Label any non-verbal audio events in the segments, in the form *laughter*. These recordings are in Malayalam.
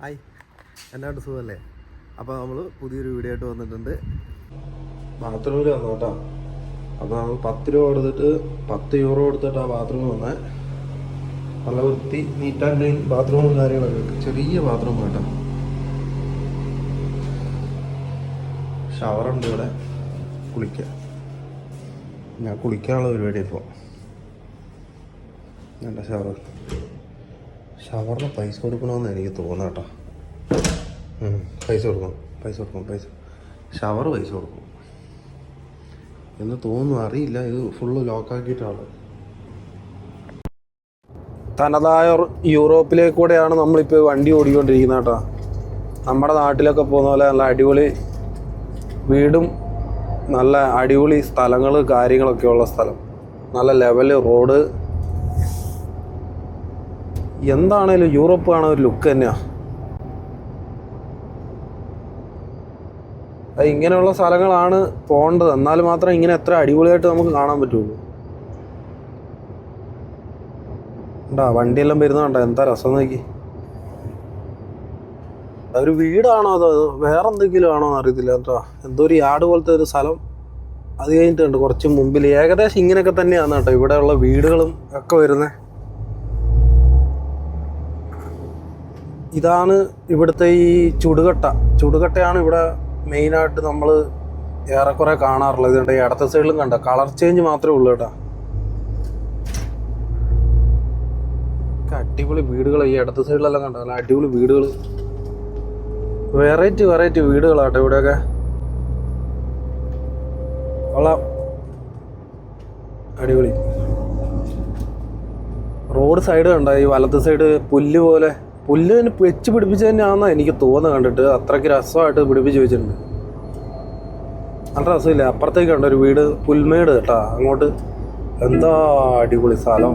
ഹായ്. എന്നാണ്ട് സുഖമല്ലേ അപ്പോൾ നമ്മൾ പുതിയൊരു വീഡിയോ ആയിട്ട് വന്നിട്ടുണ്ട്. ബാത്റൂമിൽ വന്നു കേട്ടോ. അപ്പോൾ നമ്മൾ പത്ത് രൂപ കൊടുത്തിട്ട് പത്ത് യൂറോ കൊടുത്തിട്ട് ആ ബാത്റൂമിൽ വന്നേ. നല്ല വൃത്തി നീറ്റ് ആൻഡ് ക്ലീൻ ബാത്റൂമും കാര്യങ്ങളൊക്കെ. ചെറിയ ബാത്റൂം കേട്ടോ ഷവറുണ്ട് ഇവിടെ. കുളിക്കാൻ ഞാൻ കുളിക്കാനുള്ള പരിപാടി ഇപ്പോൾ നല്ല ഷവർ ഷവറിന് പൈസ കൊടുക്കണമെന്ന് എനിക്ക് തോന്നുന്നു കേട്ടോ പൈസ കൊടുക്കണം പൈസ കൊടുക്കണം പൈസ. ഷവർ പൈസ കൊടുക്കും എന്ന് തോന്നുന്നു അറിയില്ല ഇത് ഫുള്ള് ലോക്കാക്കിയിട്ടാണ് തനതായ യൂറോപ്പിലേക്ക് കൂടെയാണ് നമ്മളിപ്പോൾ വണ്ടി ഓടിക്കൊണ്ടിരിക്കുന്നത് കേട്ടോ നമ്മുടെ നാട്ടിലൊക്കെ പോകുന്ന പോലെ നല്ല അടിപൊളി വീടും നല്ല അടിപൊളി സ്ഥലങ്ങൾ കാര്യങ്ങളൊക്കെ ഉള്ള സ്ഥലം. നല്ല ലെവൽ റോഡ് എന്താണേലും യൂറോപ്പ് കാണാൻ ഒരു ലുക്ക് തന്നെയാണ് അത് ഇങ്ങനെയുള്ള സ്ഥലങ്ങളാണ് പോകേണ്ടത്. എന്നാൽ മാത്രം ഇങ്ങനെ എത്ര അടിപൊളിയായിട്ട് നമുക്ക് കാണാൻ പറ്റുള്ളൂ. ഉണ്ടാ വണ്ടിയെല്ലാം വരുന്നുണ്ടോ എന്താ രസം നോക്കി. ഒരു വീടാണോ അതോ വേറെ എന്തെങ്കിലും ആണോ എന്ന് അറിയത്തില്ല കേട്ടോ. എന്തോ ഒരു യാർഡ് പോലത്തെ ഒരു സ്ഥലം. അത് കഴിഞ്ഞിട്ടുണ്ട് കുറച്ച് മുമ്പിൽ. ഏകദേശം ഇങ്ങനെയൊക്കെ തന്നെയാണ് കേട്ടോ ഇവിടെയുള്ള വീടുകളും ഒക്കെ വരുന്നത്. ഇതാണ് ഇവിടുത്തെ ഈ ചുടുകട്ട. ചുടുകട്ടയാണ് ഇവിടെ മെയിനായിട്ട് നമ്മൾ ഏറെക്കുറെ കാണാറുള്ളത്. ഇതുണ്ട് ഈ ഇടത്തെ സൈഡിലും കണ്ട. കളർ ചേഞ്ച് മാത്രമേ ഉള്ളൂ കേട്ടോ. അടിപൊളി വീടുകൾ ഈ ഇടത്തെ സൈഡിലെല്ലാം കണ്ട. നല്ല അടിപൊളി വീടുകൾ വെറൈറ്റി വെറൈറ്റി വീടുകളാട്ടോ ഇവിടെയൊക്കെ. കൊള്ളാം. അടിപൊളി. റോഡ് സൈഡ് കണ്ട. ഈ വലത്ത് സൈഡ് പുല്ല് പോലെ പുല്ല് തന്നെ വെച്ച് പിടിപ്പിച്ച് തന്നെയാണെന്നാണ് എനിക്ക് തോന്നുന്നത് കണ്ടിട്ട്. അത്രയ്ക്ക് രസമായിട്ട് പിടിപ്പിച്ച് വെച്ചിട്ടുണ്ട്. നല്ല രസമില്ല? അപ്പുറത്തേക്ക് കണ്ട ഒരു വീട് പുൽമേട് കേട്ടാ. അങ്ങോട്ട് എന്താ അടിപൊളി സ്ഥലം.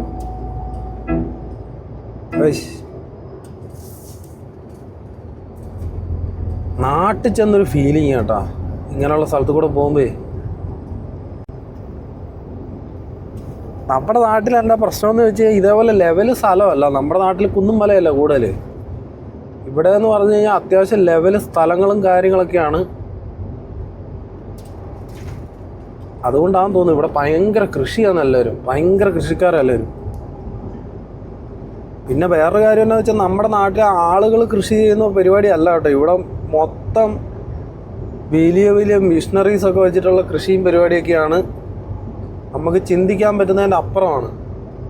നാട്ടിൽ ചെന്നൊരു ഫീലിങ് കേട്ടാ. ഇങ്ങനെയുള്ള സ്ഥലത്ത് കൂടെ പോകുമ്പേ നമ്മുടെ നാട്ടിൽ എന്താ പ്രശ്നം എന്ന് വെച്ചാൽ ഇതേപോലെ ലെവൽ സ്ഥലമല്ല. നമ്മുടെ നാട്ടിൽ കുന്നും മലയല്ല കൂടുതൽ ഇവിടെ എന്ന് പറഞ്ഞു കഴിഞ്ഞാൽ അത്യാവശ്യം ലെവൽ സ്ഥലങ്ങളും കാര്യങ്ങളൊക്കെയാണ്. അതുകൊണ്ടാണെന്ന് തോന്നുന്നു ഇവിടെ ഭയങ്കര കൃഷിയാണ് എല്ലാവരും. ഭയങ്കര കൃഷിക്കാരെല്ലാവരും പിന്നെ വേറൊരു കാര്യം എന്താ വെച്ചാൽ നമ്മുടെ നാട്ടിലെ ആളുകൾ കൃഷി ചെയ്യുന്ന പരിപാടി അല്ല കേട്ടോ. ഇവിടെ മൊത്തം വലിയ വലിയ മിഷണറീസ് ഒക്കെ വെച്ചിട്ടുള്ള കൃഷിയും പരിപാടിയൊക്കെയാണ്. നമുക്ക് ചിന്തിക്കാൻ പറ്റുന്നതിന്റെ അപ്പുറമാണ്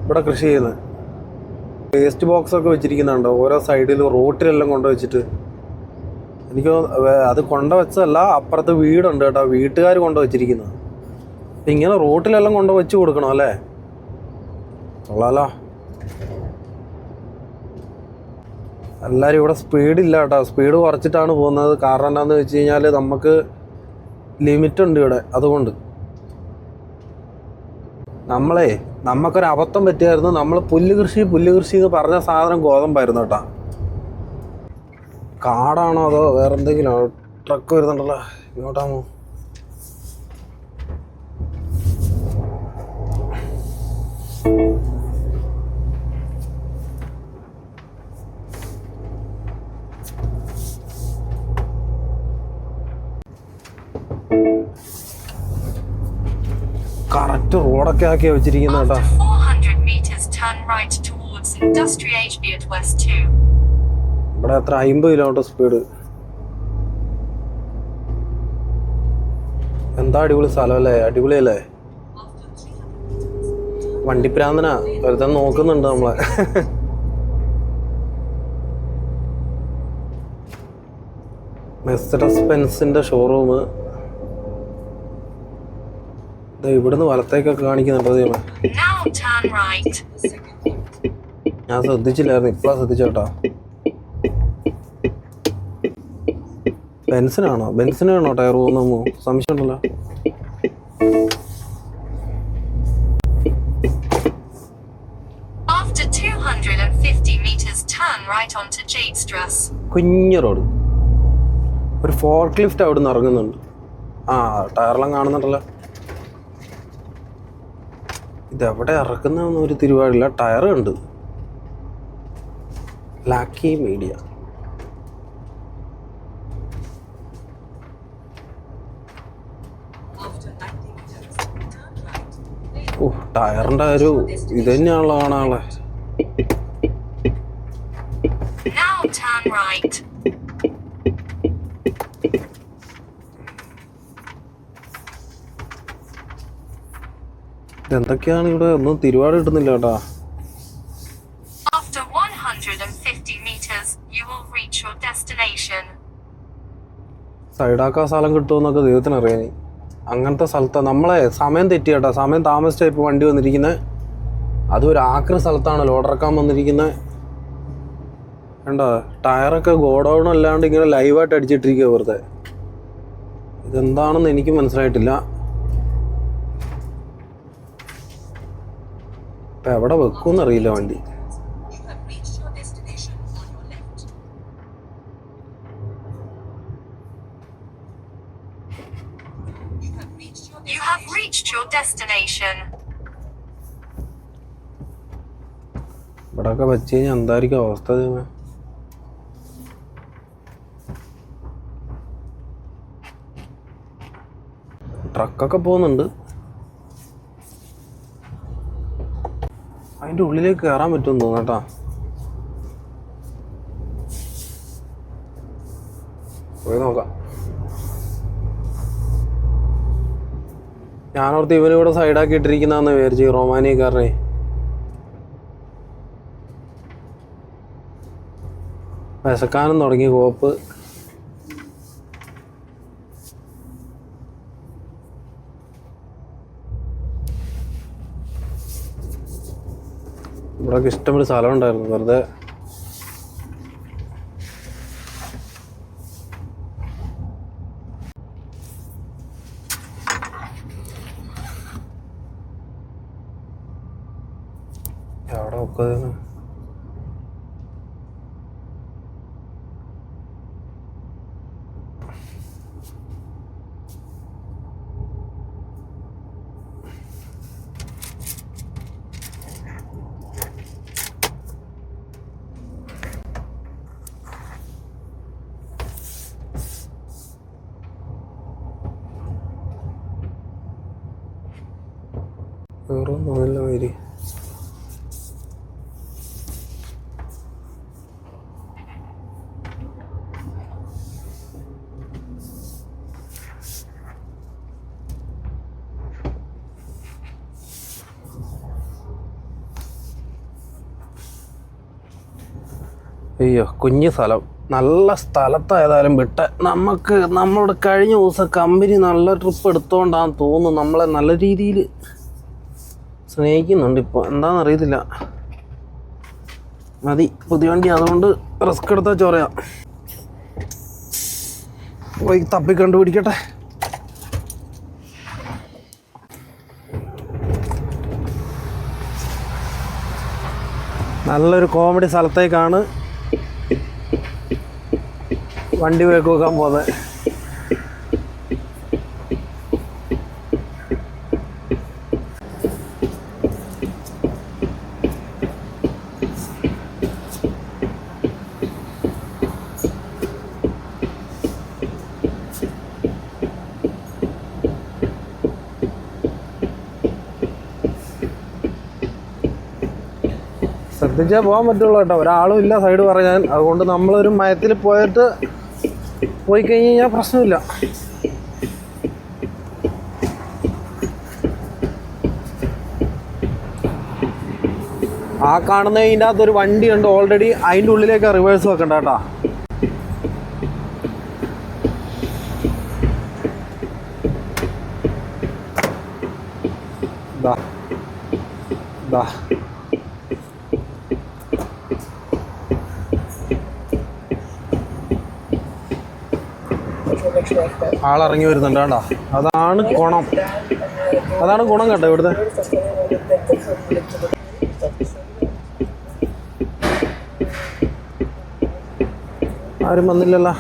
ഇവിടെ കൃഷി ചെയ്യുന്നത്. വേസ്റ്റ് ബോക്സ് ഒക്കെ വെച്ചിരിക്കുന്നുണ്ട്. ഓരോ സൈഡിൽ റോട്ടിലെല്ലാം കൊണ്ടുവച്ചിട്ട് എനിക്ക് അത് കൊണ്ടുവച്ചതല്ല അപ്പുറത്ത് വീടുണ്ട് കേട്ടോ. വീട്ടുകാർ കൊണ്ടുവച്ചിരിക്കുന്നത് അപ്പം ഇങ്ങനെ റോട്ടിലെല്ലാം കൊണ്ട് വെച്ച് കൊടുക്കണം അല്ലേ? കൊള്ളാലോ. എല്ലാവരും ഇവിടെ സ്പീഡില്ല കേട്ടോ. സ്പീഡ് കുറച്ചിട്ടാണ് പോകുന്നത്. കാരണം എന്താണെന്ന് വെച്ച് കഴിഞ്ഞാൽ നമുക്ക് ലിമിറ്റ് ഉണ്ട് ഇവിടെ. അതുകൊണ്ട്. നമ്മളെ നമുക്കൊരു അബദ്ധം പറ്റിയായിരുന്നു. നമ്മൾ പുല്ല് കൃഷി പുല്ല് കൃഷി എന്ന് പറഞ്ഞ സാധനം ഗോതമ്പായിരുന്നു കേട്ടോ. കാടാണോ അതോ വേറെ എന്തെങ്കിലും? ട്രക്ക് വരുന്നുണ്ടല്ലോ. ഇങ്ങോട്ടാമോ കറക്റ്റ് റോഡൊക്കെ ആക്കി വെച്ചിരിക്കുന്ന കേട്ടാ. 400 meters, turn right towards Industry HB at West 2. ഇവിടെ എത്ര അമ്പത് കിലോമീറ്റർ സ്പീഡ് എന്താ അടിപൊളി സ്ഥലമല്ലേ അടിപൊളിയല്ലേ? വണ്ടിപ്രാന്തനാ ഒരുത്തൻ നോക്കുന്നുണ്ട് നമ്മളെ. മെസ്സഡസ് ബെൻസിന്റെ ഷോറൂം ഇവിടുന്ന് വലത്തേക്കൊക്കെ കാണിക്കുന്നുണ്ടോ. ഞാൻ. ശ്രദ്ധിച്ചില്ലായിരുന്നു ഇപ്പോഴാണ് ശ്രദ്ധിച്ചോട്ടോ. ബെൻസിനാണോ? ബെൻസിനാണോ ടയർ പോകുന്നു സംശയമുണ്ടല്ലോ. ഉണ്ടല്ലോ 250 meters, turn right onto Jadestrasse. കുഞ്ഞു റോഡ്. ഒരു ഫോർക്ക് ലിഫ്റ്റ് അവിടെ നിന്ന് ഇറങ്ങുന്നുണ്ട്. ആ ടയറെല്ലാം കാണുന്നുണ്ടല്ലോ. ഇതെവിടെ ഇറക്കുന്ന ഒരു തിരുവാടില്ല ടയർ ഉണ്ട് ലാക്കി മീഡിയ ഓ ടയറിന്റെ ഒരു ഇത് തന്നെയാണല്ലോ കാണാനുള്ള ഇതെന്തൊക്കെയാണ് ഇവിടെ? ഒന്നും തിരുവാട് കിട്ടുന്നില്ല കേട്ടാ. After 150 meters, you will reach your destination. സൈഡാക്കാൻ സ്ഥലം കിട്ടുമെന്നൊക്കെ ദൈവത്തിന് അറിയാം അങ്ങനത്തെ സ്ഥലത്ത്. നമ്മളെ സമയം തെറ്റി കേട്ടോ. സമയം താമസിച്ചാ ഇപ്പോൾ വണ്ടി വന്നിരിക്കുന്നത് അതും ഒരു ആക്രി സ്ഥലത്താണ് ലോഡിറക്കാൻ വന്നിരിക്കുന്നത് കണ്ടോ? ടയറൊക്കെ ഗോഡൗൺ അല്ലാണ്ട് ഇങ്ങനെ ലൈവായിട്ട് അടിച്ചിട്ടിരിക്കുക വെറുതെ. ഇതെന്താണെന്ന് എനിക്ക് മനസ്സിലായിട്ടില്ല. Have reached your വണ്ടി ഇവിടെയൊക്കെ വെച്ച് കഴിഞ്ഞാൽ എന്തായിരിക്കും അവസ്ഥ ദൈവമേ? ട്രക്കൊക്കെ പോകുന്നുണ്ട്. അതിന്റെ ഉള്ളിലേക്ക് കയറാൻ പറ്റുമെന്ന് തോന്നട്ടാ പോയി നോക്കാം. ഞാനോർത്ത് ഇവനിവിടെ സൈഡാക്കി ഇട്ടിരിക്കുന്നതെന്ന് വിചാരിച്ചു റൊമാനിയക്കാരനെ. വിശക്കാനും തുടങ്ങി കോപ്പ്. ഇവിടെയൊക്കെ ഇഷ്ടംപോലെ സ്ഥലം ഉണ്ടായിരുന്നു വെറുതെ എവിടെ വെക്കുന്നത് വേറെ നല്ല മേരി അയ്യോ കുഞ്ഞു സ്ഥലം. നല്ല സ്ഥലത്തായതായാലും വിട്ട് നമുക്ക് നമ്മളോട് കഴിഞ്ഞ ദിവസം കമ്പനി നല്ല ട്രിപ്പ് എടുത്തോണ്ടാന്ന് തോന്നുന്നു. നമ്മളെ നല്ല രീതിയിൽ സ്നേഹിക്കുന്നുണ്ട്. ഇപ്പോൾ എന്താണെന്ന് അറിയത്തില്ല മതി പുതിയ വണ്ടി അതുകൊണ്ട് റിസ്ക് എടുത്താൽ ചോറയാം. പോയി തപ്പി കണ്ടുപിടിക്കട്ടെ. നല്ലൊരു കോമഡി സ്ഥലത്തേക്കാണ് വണ്ടി വെക്കാൻ പോകുന്നത്. ശ്രദ്ധിച്ചേ പോകാൻ പറ്റുള്ളൂ കേട്ടോ. ഒരാളും ഇല്ല സൈഡ് പറയാൻ അതുകൊണ്ട് നമ്മളൊരു മയത്തിൽ പോയിട്ട് പോയി കഴിഞ്ഞ് കഴിഞ്ഞാൽ പ്രശ്നമില്ല. ആ അകത്ത് ഒരു വണ്ടി ഉണ്ട് ഓൾറെഡി അതിന്റെ ഉള്ളിലേക്ക് റിവേഴ്സ് വെക്കണ്ട കേട്ടോ. ദാ. ദാ. ആളിറങ്ങി വരുന്നുണ്ട് കേട്ടോ അതാണ് ഗുണം. അതാണ് ഗുണം കേട്ടോ ഇവിടുത്തെ. ആരും വന്നില്ലല്ലോ.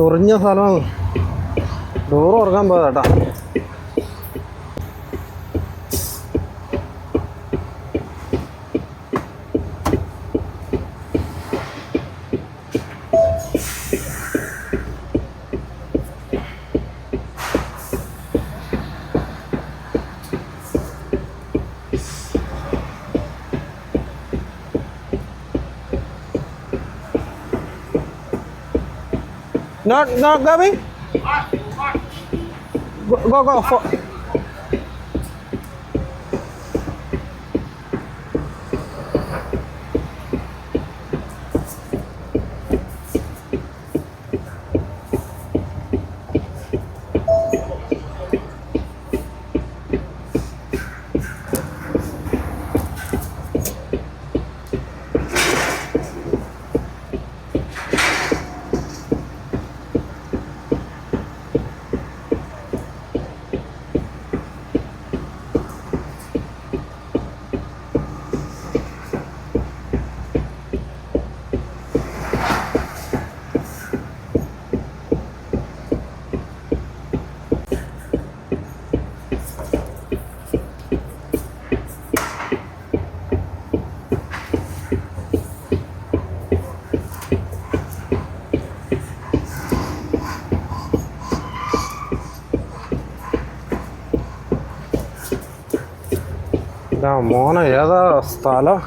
ചൊറിഞ്ഞ സ്ഥലമാണ്. ഡോർ തുറക്കാൻ പോയതാ Not not going. Go, go, go. മോനെ ഏതാ സ്ഥലം?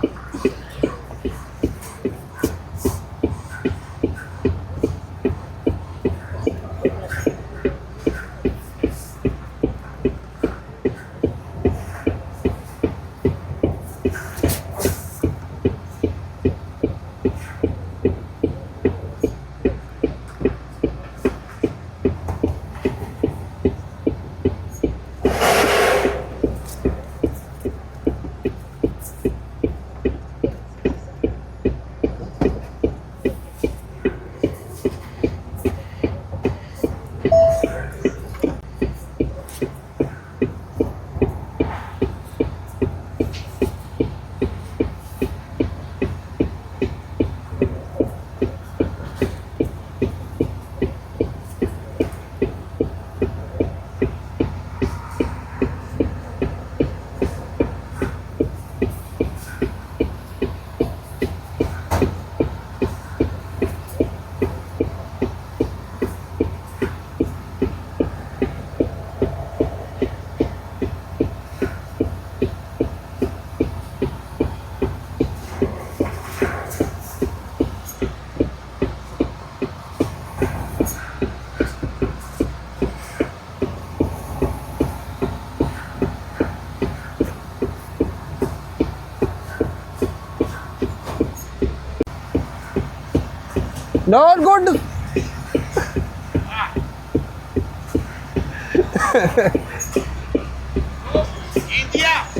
Not good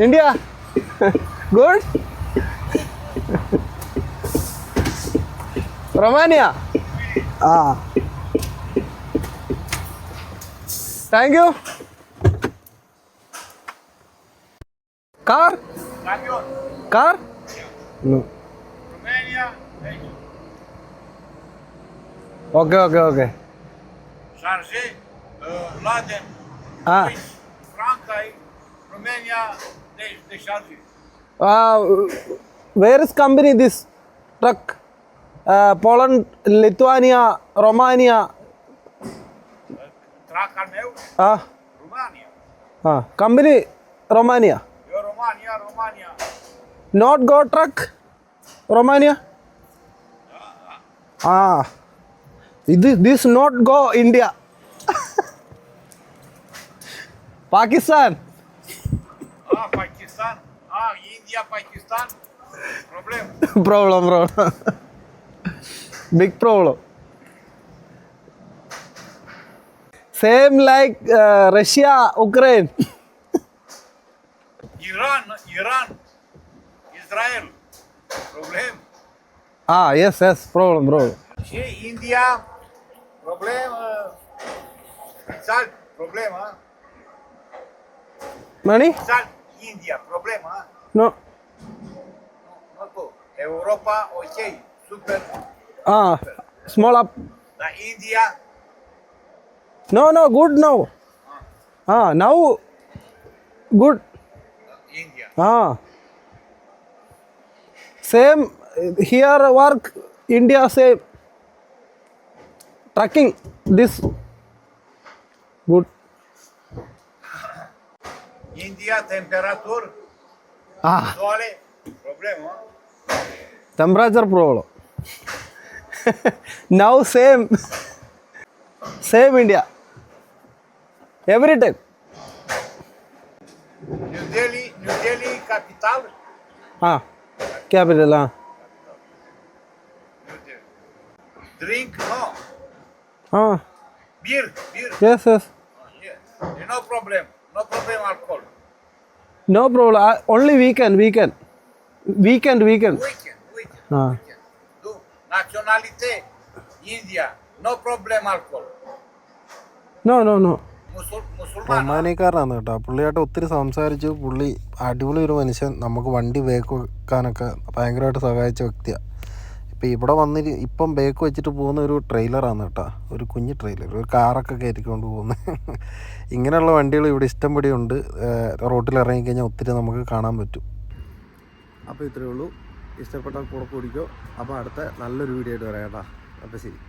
India good Romania ആ thank you car car Romania, Belgium. Okay okay okay uh, Laden, ആ Romania. Where is company this truck Poland Lithuania Romania meu, ആ Romania. ആ company Romania Eu, Romania, Romania. Not go truck Romania ആ ഇത് this not go India Pakistan Ah, Pakistan. Ah, India, Pakistan. Problem. Problem problem big problem same like Russia Ukraine Iran, Iran, Israel. Problem. Ah yes yes problem problem Și India, problem. Uh, salt, problem, ah. Money Salt, India, problem, ah. No Nu tu. Europa, ok, super. ആ small up Dar India, no no good no ആ നൗ ഗുഡ് India. ആ same here work India same trucking this wood? India temperature. Ah. Sole. Problem, huh? Temperature problem. now same. same India. Every time. New Delhi, New Delhi capital. हाँ कैपिटल हाँ ड्रिंक नो ആ beer, beer. Yes, yes Yes. No problem, no problem alcohol. No problem. Only only weekend, weekend. Weekend, Weekend, weekend, Uh. weekend. Do nationality India, no problem alcohol. No, no, no. ഒമാനേക്കാരനാണ് കേട്ടോ പുള്ളിയായിട്ട് ഒത്തിരി സംസാരിച്ചു പുള്ളി അടിപൊളി ഒരു മനുഷ്യൻ നമുക്ക് വണ്ടി വേക്കാനൊക്കെ വെക്കാനൊക്കെ ഭയങ്കരമായിട്ട് സഹായിച്ച വ്യക്തിയാണ് ഇപ്പം ഇവിടെ വന്നി ഇപ്പം ബേക്ക് വെച്ചിട്ട് പോകുന്ന ഒരു ട്രെയിലറാണ് കേട്ടോ. ഒരു കുഞ്ഞ് ട്രെയിലർ ഒരു കാറൊക്കെ കയറ്റിക്കൊണ്ട് പോകുന്നത് *laughs* ഇങ്ങനെയുള്ള വണ്ടികൾ ഇവിടെ ഇഷ്ടംപടി ഉണ്ട്. റോട്ടിൽ ഇറങ്ങിക്കഴിഞ്ഞാൽ ഒത്തിരി നമുക്ക് കാണാൻ പറ്റും. അപ്പോൾ ഇത്രയേ ഉള്ളൂ. ഇഷ്ടപ്പെട്ടാൽ കൂടെ കൂടിക്കോ. അപ്പോൾ അടുത്ത നല്ലൊരു വീഡിയോ ആയിട്ട് വരാം കേട്ടോ. അപ്പോൾ ശരി.